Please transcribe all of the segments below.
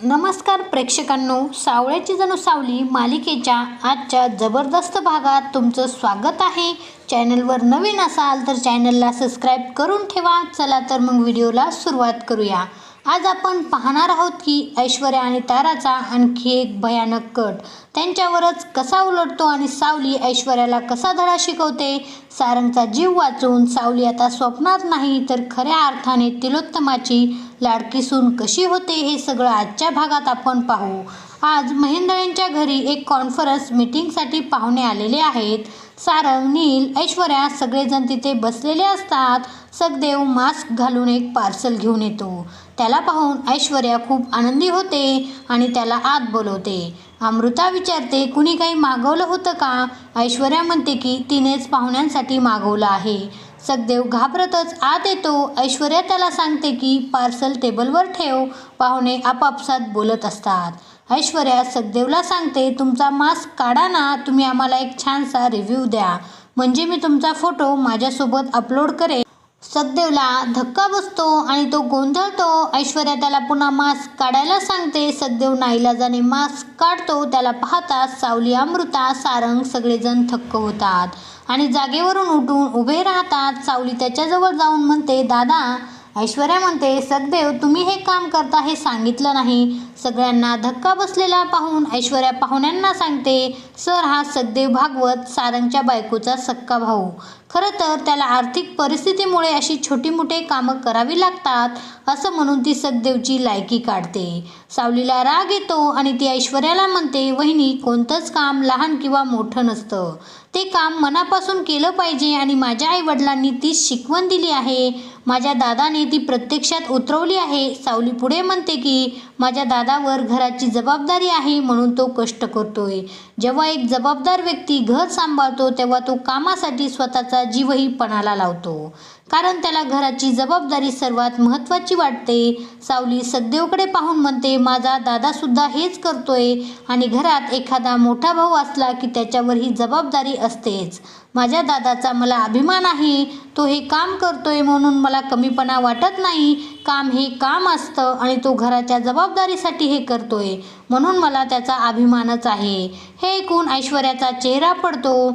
नमस्कार प्रेक्षकांनो सावळ्याची जणू सावली मालिकेच्या आजच्या जबरदस्त भागात तुमचं स्वागत आहे. चॅनलवर नवीन असाल तर चॅनलला सबस्क्राईब करून ठेवा. चला तर मग व्हिडिओला सुरुवात करूया. आज आपण पाहणार आहोत की ऐश्वर्या आणि ताराचा आणखी एक भयानक कट. त्यांच्यावरच कसा उलटतो आणि सावली ऐश्वर्याला कसा धडा शिकवते? सारंगचा जीव वाचून सावली आता स्वप्नात नाही तर खऱ्या अर्थाने तिलोत्तमाची लाडकी सून कशी होते हे सगळं आजच्या भागात आपण पाहू. आज महेंद्र घरी एक कॉन्फरन्स मीटिंगसाठी पाहुणे आलेले आहेत. सारंग नील ऐश्वर्या सगळेजण तिथे बसलेले असतात. सगदेव मास्क घालून एक पार्सल घेऊन येतो. त्याला पाहून ऐश्वर्या खूप आनंदी होते आणि त्याला आत बोलवते. अमृता विचारते कुणी काही मागवलं होतं का? ऐश्वर्या म्हणते की तिनेच पाहुण्यांसाठी मागवलं आहे. सखदेव घाबरतच आत येतो. ऐश्वर्या त्याला सांगते की पार्सल टेबलवर ठेव. पाहुणे आपापसात बोलत असतात. ऐश्वर्या सखदेवला सांगते तुमचा मास्क काढा ना. तुम्ही आम्हाला एक छानसा रिव्ह्यू द्या. म्हणजे मी तुमचा फोटो माझ्यासोबत अपलोड करेन. सखदेवला धक्का बसतो आणि तो गोंधळतो. ऐश्वर्या त्याला पुन्हा मास्क काढायला सांगते. सखदेव नाईलाजाने मास्क काढतो. त्याला पाहताच सावली अमृता सारंग सगळेजण थक्क होतात आणि जागेवरून उठून उभे राहतात. सावली त्याच्याजवळ जाऊन म्हणते दादा ऐश्वर्या म्हणते सखदेव तुम्ही हे काम करता हे सांगितलं नाही. सगळ्यांना धक्का बसलेला पाहून ऐश्वर्या पाहुण्यांना सांगते सर हा सखदेव भागवत सारंगच्या बायकोचा सक्का भाऊ. खरं तर त्याला आर्थिक परिस्थितीमुळे अशी छोटी मोठे कामं करावी लागतात असं म्हणून ती सखदेवची लायकी काढते. सावलीला राग येतो आणि ती ऐश्वर्याला म्हणते वहिनी कोणतंच काम लहान किंवा मोठं नसतं. ते काम मनापासून केलं पाहिजे आणि माझ्या आईवडिलांनी ती शिकवण दिली आहे. माझ्या दादाने ती प्रत्यक्षात उतरवली आहे. सावली पुढे म्हणते की माझ्या दादावर घराची जबाबदारी आहे म्हणून तो कष्ट करतोय. जेव्हा एक जबाबदार व्यक्ती घर सांभाळतो तेव्हा तो कामासाठी स्वतःचा जीवही पणाला लावतो. कारण त्याला घराची जबाबदारी सर्वात महत्त्वाची वाटते. सावली सखदेवकडे पाहून म्हणते माझा दादासुद्धा हेच करतोय आणि घरात एखादा मोठा भाऊ असला की त्याच्यावर ही जबाबदारी असतेच. माझ्या दादाचा मला अभिमान आहे. तो हे काम करतोय म्हणून मला कमीपणा वाटत नाही. काम हे काम असतं आणि तो घराच्या जबाबदारीसाठी हे करतोय. म्हणून मला त्याचा अभिमानच आहे. हे ऐकून ऐश्वर्याचा चेहरा पडतो.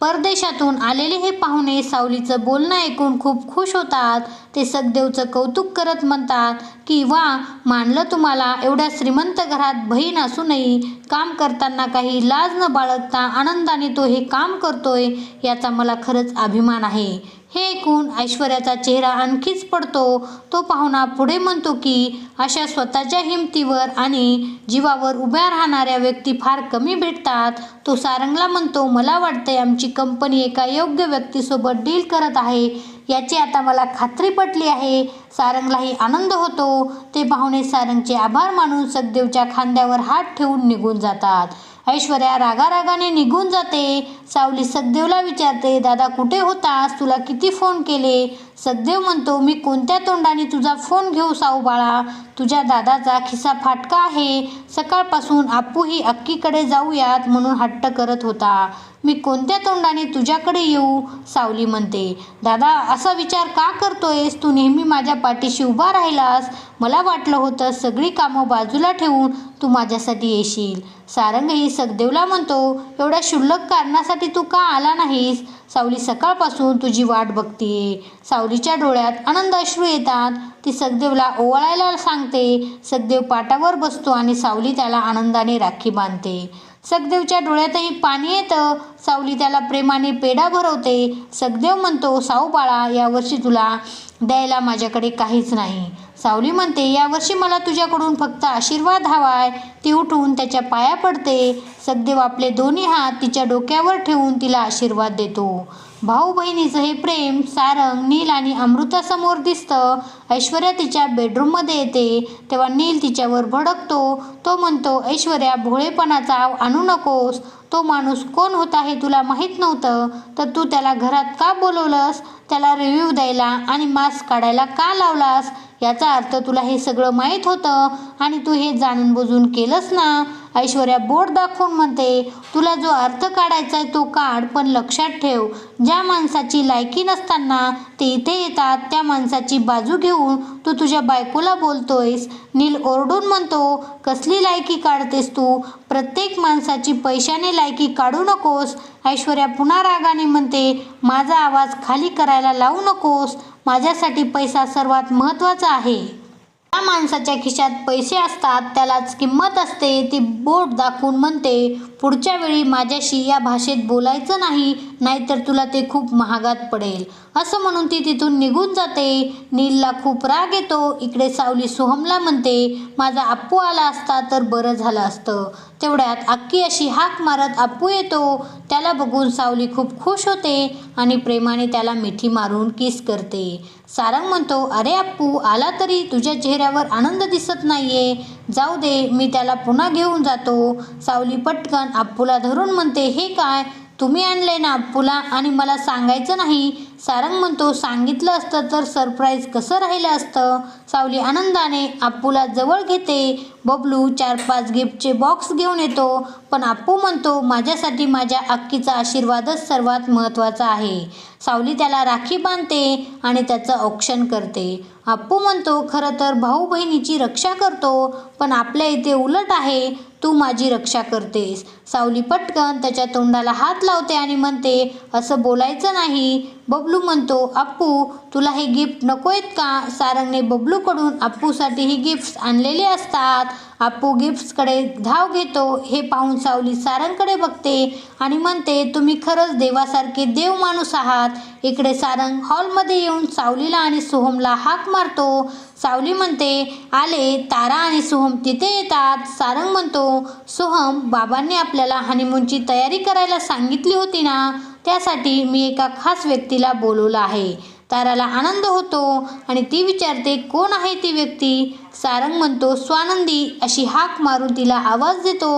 परदेशातून आलेले हे पाहुणे सावलीचं बोलणं ऐकून खूप खुश होतात. ते सखदेवचं कौतुक करत म्हणतात की वा मानलं तुम्हाला एवढ्या श्रीमंत घरात बहीण असूनही काम करताना काही लाज न बाळगता आनंदाने तो हे काम करतोय याचा मला खरंच अभिमान आहे. हे ऐकून ऐश्वर्याचा चेहरा आणखीच पडतो. तो पाहुणा पुढे म्हणतो की अशा स्वतःच्या हिमतीवर आणि जीवावर उभ्या राहणाऱ्या व्यक्ती फार कमी भेटतात. तो सारंगला म्हणतो मला वाटतंय आमची कंपनी एका योग्य व्यक्तीसोबत डील करत आहे. याची आता मला खात्री पटली आहे. सारंगलाही आनंद होतो. ते पाहुणे सारंगचे आभार मानून सखदेवच्या खांद्यावर हात ठेवून निघून जातात. ऐश्वर्या रागारागाने निघून जाते. सावली सखदेवला विचारते दादा कुठे होतास? तुला किती फोन केले? सखदेव म्हणतो मी कोणत्या तोंडाने तुझा फोन घेऊ साऊ बाळा? तुझ्या दादाचा खिसा फाटका आहे. सकाळपासून आपूही अक्कीकडे जाऊयात म्हणून हट्ट करत होता. मी कोणत्या तोंडाने तुझ्याकडे येऊ? सावली म्हणते. दादा असा विचार का करतोयस? तू नेहमी माझ्या पाठीशी उभा राहिलास. मला वाटलं होतं सगळी कामं बाजूला ठेवून तू माझ्यासाठी येशील. सारंगही सखदेवला म्हणतो एवढ्या क्षुल्लक कारणासाठी तू का आला नाहीस? सावली सकाळपासून तुझी वाट बघतीये सावलीच्या डोळ्यात आनंद अश्रू येतात. ती सखदेवला ओवाळायला सांगते. सखदेव पाटावर बसतो आणि सावली त्याला आनंदाने राखी बांधते. सखदेवच्या डोळ्यातही पाणी येतं. सावली त्याला प्रेमाने पेढा भरवते. सखदेव म्हणतो साऊ बाळा यावर्षी तुला द्यायला माझ्याकडे काहीच नाही. सावली म्हणते यावर्षी मला तुझ्याकडून फक्त आशीर्वाद हवाय. ती उठून त्याच्या पाया पडते. सखदेव आपले दोन्ही हात तिच्या डोक्यावर ठेवून तिला आशीर्वाद देतो. भाऊ बहिणीचं हे प्रेम सारंग नील आणि अमृतासमोर दिसतं. ऐश्वर्या तिच्या बेडरूममध्ये येते. तेव्हा नील तिच्यावर भडकतो. तो म्हणतो ऐश्वर्या भोळेपणाचा आणू नकोस. तो माणूस कोण होता हे तुला माहीत नव्हतं. तर तू त्याला घरात का बोलवलंस? त्याला रिव्ह्यू द्यायला आणि मास्क काढायला का लावलास? याचा अर्थ तुला हे सगळं माहीत होतं आणि तू हे जाणून बुजून केलंस ना? ऐश्वर्या बोट दाखवून म्हणते तुला जो अर्थ काढायचा आहे तो काढ पण लक्षात ठेव ज्या माणसाची लायकी नसताना ते इथे येतात त्या माणसाची बाजू घेऊन तू तुझ्या बायकोला बोलतोयस. नील ओरडून म्हणतो कसली लायकी काढतेस तू? प्रत्येक माणसाची पैशाने लायकी काढू नकोस. ऐश्वर्या पुन्हा रागाने म्हणते माझा आवाज खाली करायला लावू नकोस. माझ्यासाठी पैसा सर्वात महत्त्वाचा आहे. ज्या माणसाच्या खिशात पैसे असतात त्यालाच किंमत असते ती बोट दाखवून म्हणते पुढच्या वेळी माझ्याशी या भाषेत बोलायचं नाही नाहीतर तुला ते खूप महागात पडेल. असं म्हणून ती तिथून निघून जाते. नीलला खूप राग येतो. इकडे सावली सोहमला म्हणते माझा आप्पू आला असता तर बरं झालं असतं. तेवढ्यात अक्की अशी हाक मारत अप्पू येतो. त्याला बघून सावली खूप खुश होते आणि प्रेमाने त्याला मिठी मारून किस करते. सारंग म्हणतो अरे अप्पू आला तरी तुझ्या चेहऱ्यावर आनंद दिसत नाहीये. जाऊ दे मी त्याला पुन्हा घेऊन जातो. सावली पटकन अप्पूला धरून म्हणते हे काय? तुम्ही आणले ना अप्पूला आणि मला सांगायचं नाही. सारंग म्हणतो सांगितलं असतं तर सरप्राईज कसं राहिलं असतं? सावली आनंदाने अप्पूला जवळ घेते. बबलू चार पाच गिफ्टचे बॉक्स घेऊन येतो. पण आप्पू म्हणतो माझ्यासाठी माझ्या अक्कीचा आशीर्वादच सर्वात महत्त्वाचा आहे. सावली त्याला राखी बांधते आणि त्याचं औक्षण करते. आप्पू म्हणतो खरं तर भाऊ बहिणीची रक्षा करतो पण आपल्या इथे उलट आहे तू माझी रक्षा करतेस. सावली पटकन त्याच्या तोंडाला हात लावते आणि म्हणते असं बोलायचं नाही. बबलू म्हणतो अप्पू तुला हे गिफ्ट नको आहेत का? सारंगने बबलूकडून आप्पूसाठी ही गिफ्ट्स आणलेले असतात. आप्पू गिफ्ट्सकडे धाव घेतो. हे पाहून सावली सारंगकडे बघते आणि म्हणते तुम्ही खरंच देवासारखे देव माणूस आहात. इकडे सारंग हॉलमध्ये येऊन सावलीला आणि सोहमला हाक मारतो. सावली म्हणते आले तारा आणि सोहम तिथे येतात. सारंग म्हणतो सोहम बाबांनी आपल्याला हनीमूनची तयारी करायला सांगितली होती ना? त्यासाठी मी एका खास व्यक्तीला बोलवलं आहे. ताराला आनंद होतो आणि ती विचारते कोण आहे ती व्यक्ती? सारंग म्हणतो स्वानंदी. अशी हाक मारून तिला आवाज देतो.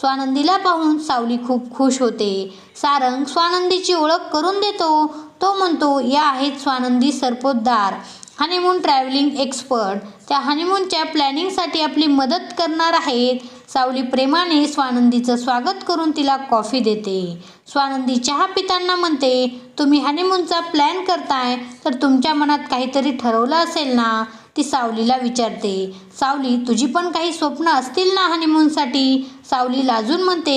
स्वानंदीला पाहून सावली खूप खुश होते. सारंग स्वानंदीची ओळख करून देतो. तो म्हणतो या आहेत Swanandi Sarpotdar honeymoon travelling expert त्या हनीमूनच्या प्लॅनिंगसाठी आपली मदत करणार आहेत. सावली प्रेमाने स्वानंदीचं स्वागत करून तिला कॉफी देते. स्वानंदी चहा पिताना म्हणते तुम्ही हनीमूनचा प्लॅन करताय तर तुमच्या मनात काहीतरी ठरवलं असेल ना? ती सावलीला विचारते सावली तुझी पण काही स्वप्न असतील ना हनीमूनसाठी सावली लाजून म्हणते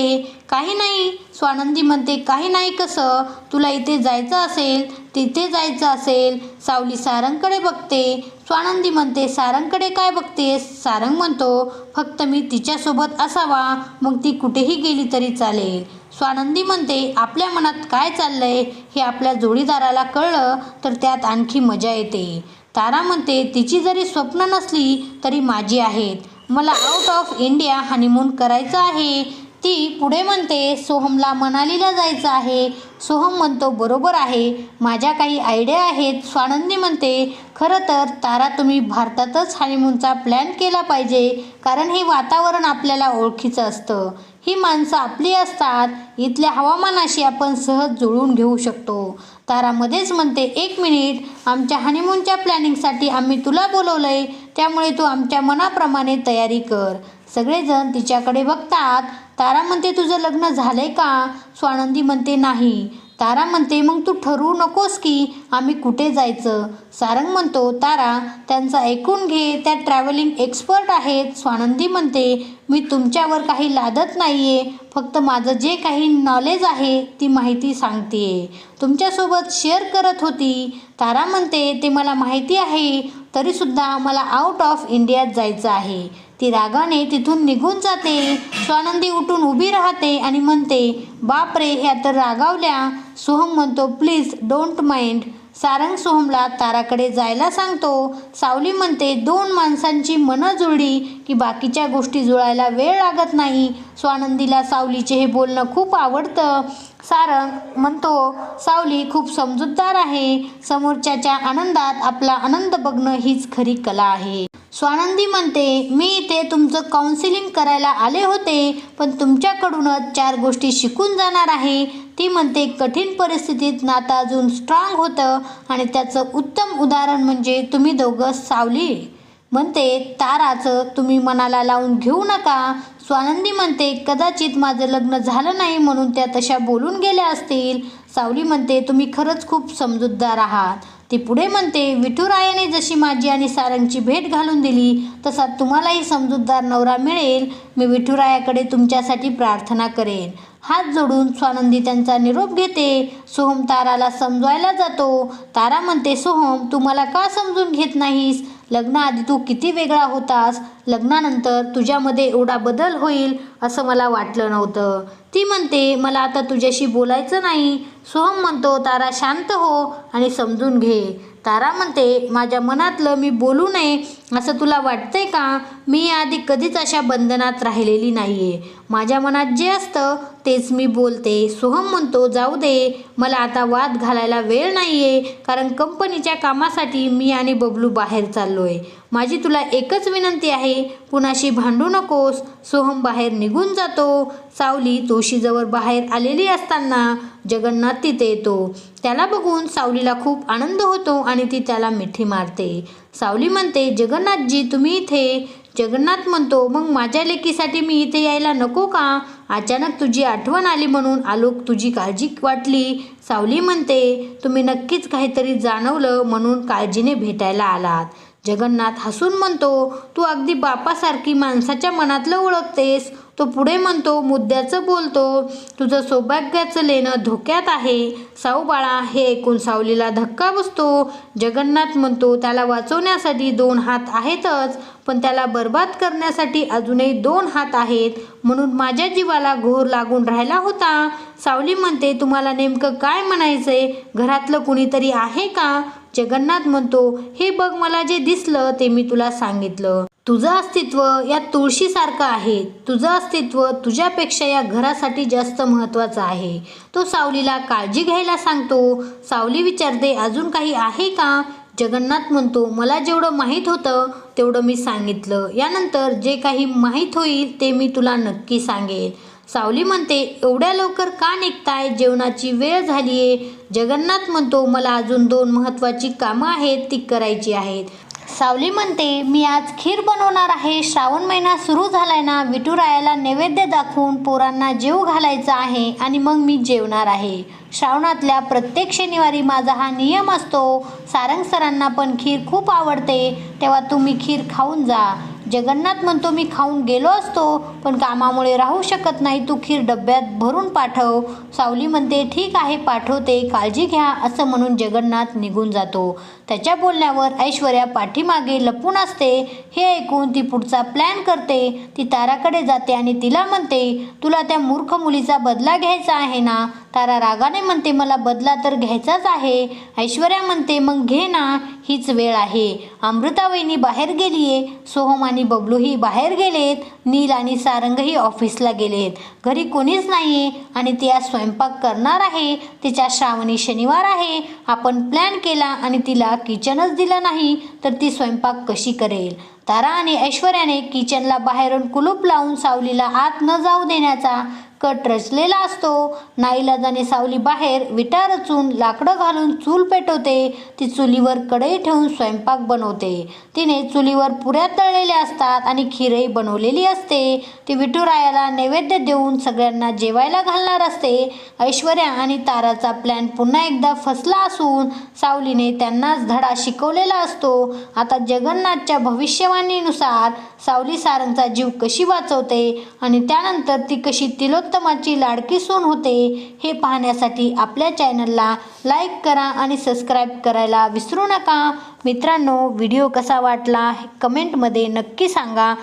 काही नाही. स्वानंदी म्हणते काही नाही कसं? तुला इथे जायचं असेल तिथे जायचं असेल. सावली सारंगकडे बघते. स्वानंदी म्हणते सारंगकडे काय बघतेस? सारंग म्हणतो फक्त मी तिच्यासोबत असावा मग ती कुठेही गेली तरी चालेल. स्वानंदी म्हणते आपल्या मनात काय चाललंय? हे आपल्या जोडीदाराला कळलं तर त्यात आणखी मजा येते. तारा म्हणते तिची जरी स्वप्न नसली तरी माझी आहेत. मला आउट ऑफ इंडिया हनीमून करायचं आहे. ती पुढे म्हणते सोहमला मनालीला जायचं आहे. सोहम म्हणतो बरोबर आहे. माझ्या काही आयडिया आहेत. स्वानंदी म्हणते खरं तर तारा तुम्ही भारतातच हनीमूनचा प्लॅन केला पाहिजे. कारण हे वातावरण आपल्याला ओळखीचं असतं. ही माणसं आपली असतात. इथल्या हवामानाशी आपण सहज जुळवून घेऊ शकतो. तारामध्येच म्हणते एक मिनिट आमच्या हनीमूनच्या प्लॅनिंगसाठी आम्ही तुला बोलवलंय त्यामुळे तू आमच्या मनाप्रमाणे तयारी कर. सगळेजण तिच्याकडे बघतात. तारा म्हणते तुझं लग्न झालंय का? स्वानंदी म्हणते नाही. तारा म्हणते मग तू ठरवू नकोस की आम्ही कुठे जायचं? सारंग म्हणतो तारा त्यांचं ऐकून घे त्या ट्रॅव्हलिंग एक्सपर्ट आहेत. स्वानंदी म्हणते मी तुमच्यावर काही लादत नाही आहे फक्त माझं जे काही नॉलेज आहे ती माहिती सांगते तुमच्यासोबत शेअर करत होती. तारा म्हणते ते मला माहिती आहे तरीसुद्धा मला आउट ऑफ इंडियात जायचं आहे. ती रागाने तिथून निघून जाते. स्वानंदी उठून उभी राहते आणि म्हणते बापरे ह्या तर रागावल्या. सोहम म्हणतो प्लीज डोंट माइंड सारंग सोहमला ताराकडे जायला सांगतो. सावली म्हणते दोन माणसांची मनं जुळली की बाकीच्या गोष्टी जुळायला वेळ लागत नाही. स्वानंदीला सावलीचे हे बोलणं खूप आवडतं. सारंग म्हणतो सावली खूप समजूतदार आहे. समोरच्याच्या आनंदात आपला आनंद बघणं हीच खरी कला आहे. स्वानंदी म्हणते मी इथे तुमचं काउन्सिलिंग करायला आले होते पण तुमच्याकडूनच चार गोष्टी शिकून जाणार आहे. ती म्हणते कठीण परिस्थितीत नातं अजून स्ट्रॉंग होतं आणि त्याचं उत्तम उदाहरण म्हणजे तुम्ही दोघं सावली. म्हणते ताराचं तुम्ही मनाला लावून घेऊ नका. स्वानंदी म्हणते कदाचित माझं लग्न झालं नाही म्हणून त्या तशा बोलून गेल्या असतील. सावली म्हणते तुम्ही खरंच खूप समजूतदार आहात. ती पुढे म्हणते विठुरायाने जशी माझी आणि सारंगची भेट घालून दिली तसा तुम्हालाही समजूतदार नवरा मिळेल. मी विठुरायाकडे तुमच्यासाठी प्रार्थना करेन. हात जोडून स्वानंदी त्यांचा निरोप घेते. सोहम ताराला समजवायला जातो. तारा म्हणते सोहम तू मला का समजून घेत नाहीस? लग्नाआधी तू किती वेगळा होतास. लग्नानंतर तुझ्यामध्ये एवढा बदल होईल असं मला वाटलं नव्हतं ती म्हणते मला आता तुझ्याशी बोलायचं नाही सोहम म्हणतो तारा शांत हो आणि समजून घे तारा म्हणते माझ्या मनातलं मी बोलू नये. असं तुला वाटतंय का? मी आधी कधीच अशा बंधनात राहिलेली नाही आहे माझ्या मनात जे असतं तेच मी बोलते. सोहम म्हणतो जाऊ दे. मला आता वाद घालायला वेळ नाही आहे कारण कंपनीच्या कामासाठी मी आणि बबलू बाहेर चाललो आहे माझी तुला एकच विनंती आहे. कुणाशी भांडू नकोस. सोहम बाहेर निघून जातो. सावली तुळशीजवळ बाहेर आलेली असताना जगन्नाथ तिथे येतो. त्याला बघून सावलीला खूप आनंद होतो आणि ती त्याला मिठी मारते. सावली म्हणते जगन्नाथजी तुम्ही इथे? जगन्नाथ म्हणतो मग माझ्या लेकीसाठी मी इथे यायला नको का? अचानक तुझी आठवण आली म्हणून आलोक तुझी काळजी वाटली. सावली म्हणते तुम्ही नक्कीच काहीतरी जाणवलं म्हणून काळजीने भेटायला आलात. जगन्नाथ हसून म्हणतो तू अगदी बापासारखी माणसाच्या मनातलं ओळखतेस. तो पुढे म्हणतो मुद्द्याचं बोलतो. तुझं सौभाग्याचं लेणं धोक्यात आहे. साऊ बाळा हे ऐकून सावलीला धक्का बसतो. जगन्नाथ म्हणतो त्याला वाचवण्यासाठी दोन हात आहेतच पण त्याला बर्बाद करण्यासाठी अजूनही दोन हात आहेत. म्हणून माझ्या जीवाला घोर लागून राहिला होता. सावली म्हणते तुम्हाला नेमकं काय म्हणायचंय? घरातलं कुणीतरी आहे का? जगन्नाथ म्हणतो हे बघ मला जे दिसलं ते मी तुला सांगितलं. तुझं अस्तित्व या तुळशीसारखं आहे. तुझं अस्तित्व तुझ्यापेक्षा या घरासाठी जास्त महत्त्वाचं आहे. तो सावलीला काळजी घ्यायला सांगतो. सावली विचारते अजून काही आहे का? जगन्नाथ म्हणतो मला जेवढं माहीत होतं तेवढं मी सांगितलं. यानंतर जे काही माहीत होईल ते मी तुला नक्की सांगेन. सावली म्हणते एवढ्या लवकर का निघताय? जेवणाची वेळ झाली आहे जगन्नाथ म्हणतो मला अजून दोन महत्त्वाची कामं आहेत ती करायची आहेत. सावली म्हणते मी आज खीर बनवणार आहे. श्रावण महिना सुरू झालाय ना विठुरायाला नैवेद्य दाखवून पोरांना जेव घालायचा आहे आणि मग मी जेवणार आहे. श्रावणातल्या प्रत्येक शनिवारी माझा हा नियम असतो सारंग सरांना पण खीर खूप आवडते. तेव्हा तुम्ही खीर खाऊन जा. जगन्नाथ म्हणतो मी खाऊन गेलो असतो पण कामामुळे राहू शकत नाही. तू खीर डब्यात भरून पाठव. सावली म्हणते ठीक आहे पाठवते. काळजी घ्या. असं म्हणून जगन्नाथ निघून जातो. त्याच्या बोलण्यावर ऐश्वर्या पाठीमागे लपून असते. हे ऐकून ती पुढचा प्लॅन करते. ती ताराकडे जाते आणि तिला म्हणते तुला त्या मूर्ख मुलीचा बदला घ्यायचा आहे ना? तारा रागाने म्हणते मला बदला तर घ्यायचाच आहे. ऐश्वर्या म्हणते मग घे ना हीच वेळ आहे. अमृता बाहेर बाहेर गेलीये. सोहम आणि बबलूही बाहेर गेलेत. नील आणि सारंगही ऑफिसला गेलेत. घरी कोणीच नाहीये आणि ती आज स्वयंपाक करणार आहे. तिच्या श्रावणी शनिवार आहे. आपण प्लॅन केला आणि तिला किचनच दिलं नाही तर ती स्वयंपाक कशी करेल? तारा आणि ऐश्वर्याने किचनला बाहेरून कुलूप लावून सावलीला आत न जाऊ देण्याचा कट रचलेला असतो. नाईलाजाने सावली बाहेर विटा रचून लाकडं घालून चूल पेटवते. ती चुलीवर कढई ठेवून स्वयंपाक बनवते. तिने चुलीवर पुऱ्या तळलेल्या असतात आणि खीरही बनवलेली असते. ती विठुरायाला नैवेद्य देऊन सगळ्यांना जेवायला घालणार असते. ऐश्वर्या आणि ताराचा प्लॅन पुन्हा एकदा फसला असून सावलीने त्यांनाच धडा शिकवलेला असतो. आता जगन्नाथच्या भविष्यवाणीनुसार सावली सारंगचा जीव कशी वाचवते आणि त्यानंतर ती कशी तिलोत्तमाची लाडकी सून होते हे पाहण्यासाठी आपल्या चॅनलला लाईक करा आणि सबस्क्राईब करायला विसरू नका. मित्रांनो व्हिडिओ कसा वाटला कमेंटमध्ये नक्की सांगा.